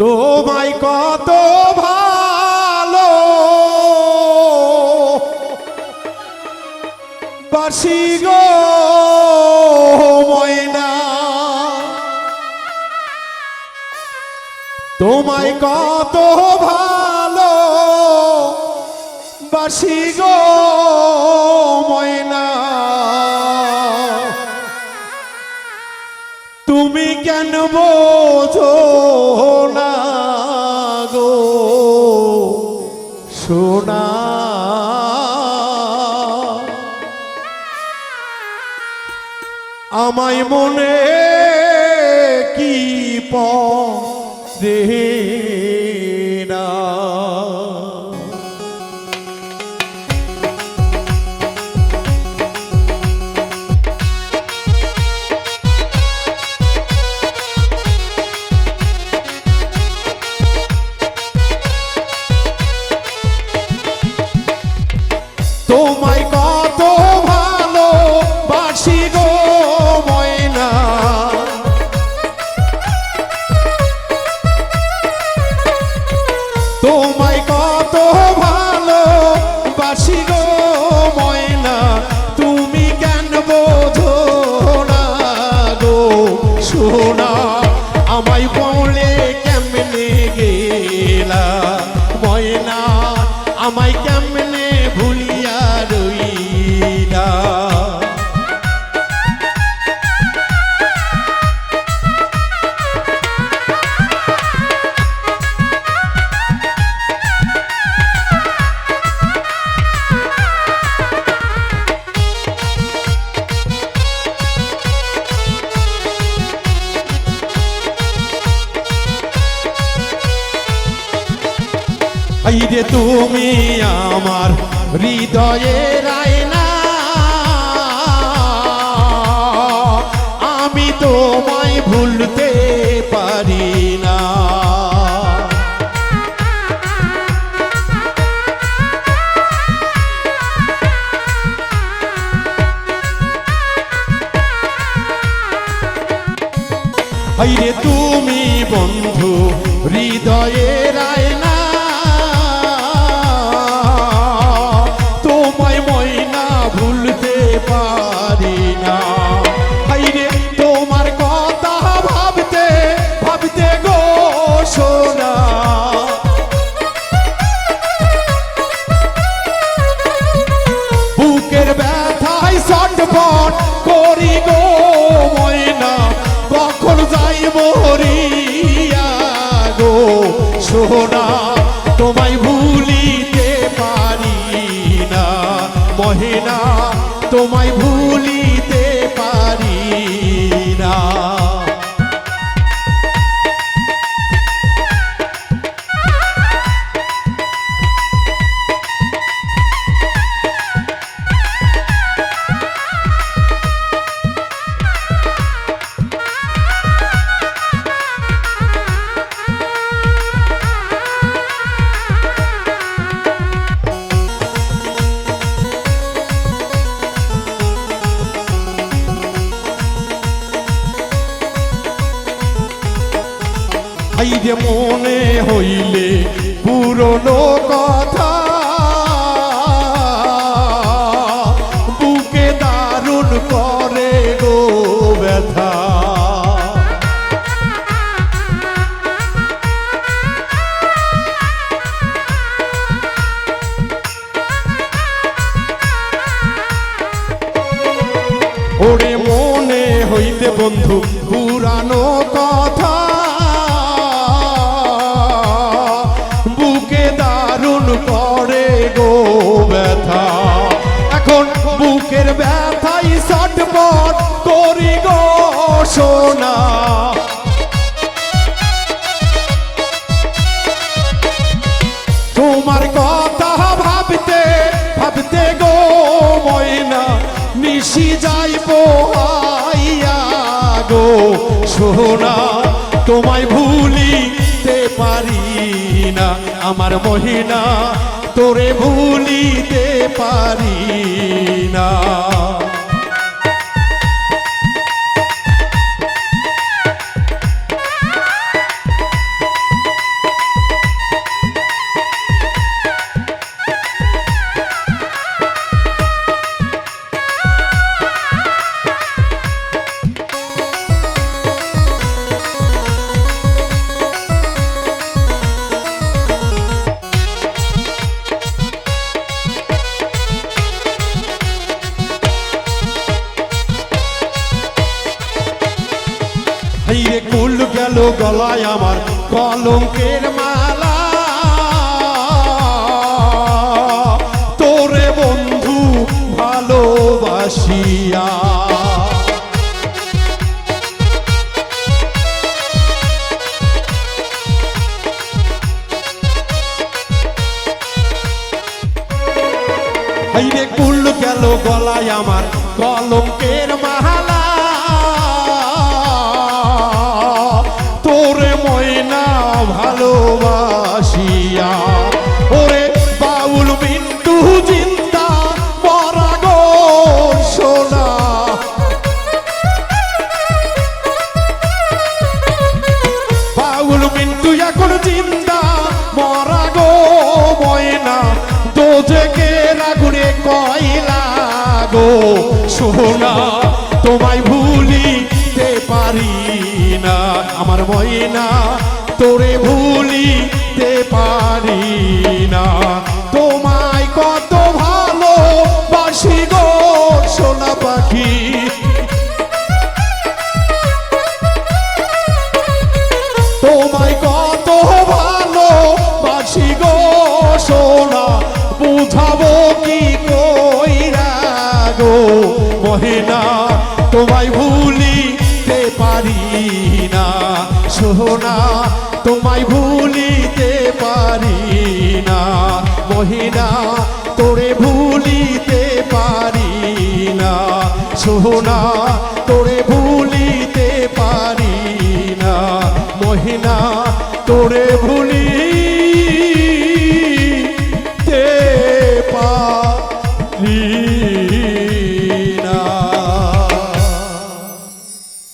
তোমায় কত ভালো। বাসি গো ময়না তোমায় কত ভালো। বাসি গো ময়না। তুমি কেন বোঝো না গো? সোনা আমায় মনে কি পরে আইরে তুমি আমার হৃদয়ের আয়না আমি তোমায় ভুলতে পারি না। আইরে তুমি বন্ধু হৃদয়ের সোনা তোমায় ভুলিতে পারি না। মহিনা তোমায় ভুলিতে এই যে মনে হইলে পুরনো কথা। বুকে দারুণ করে গো ব্যথা। ওরে মনে হইতে বন্ধু, পুরানো কথা। সোনা তোমার কথা ভাবতে ভাবতে গো ময়না নিশি যাইব হাইয়া গো। সোনা তোমায় ভুলিতে পারি না। আমার মহিনা, তোরে ভুলিতে পারি না। গলায় আমার কলঙ্কের মালা। তোরে বন্ধু ভালোবাসিয়া। কুল গেল গলায় আমার কলঙ্কের মালা। ময়না দোজকে রাগুরে কয়লা গো সোনা তোমায় ভুলিতে পারি না। আমার ময়না তোরে ভুলিতে কহে মহিনা, তোমায় ভুলিতে পারি না। সোনা তোমায় ভুলিতে পারি না। মহিনা, তোরে ভুলিতে পারি না। সোনা তোরে ভুলিতে পারি না। মহিনা, তোরে ভুল